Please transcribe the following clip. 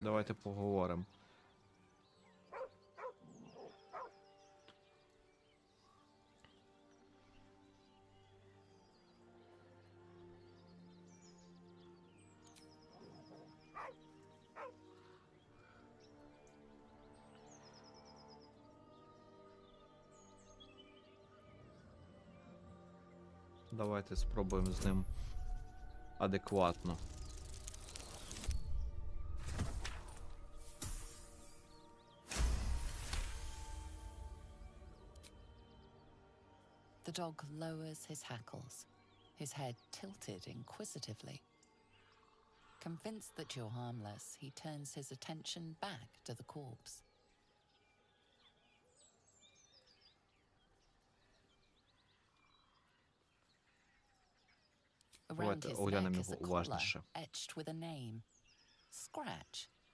Давайте поговоримо. Давайте спробуємо з ним адекватно. The dog lowers his hackles, his head tilted inquisitively. Convinced that you're harmless, he turns his attention back to the corpse. Around his neck is a collar etched with a name. Scratch.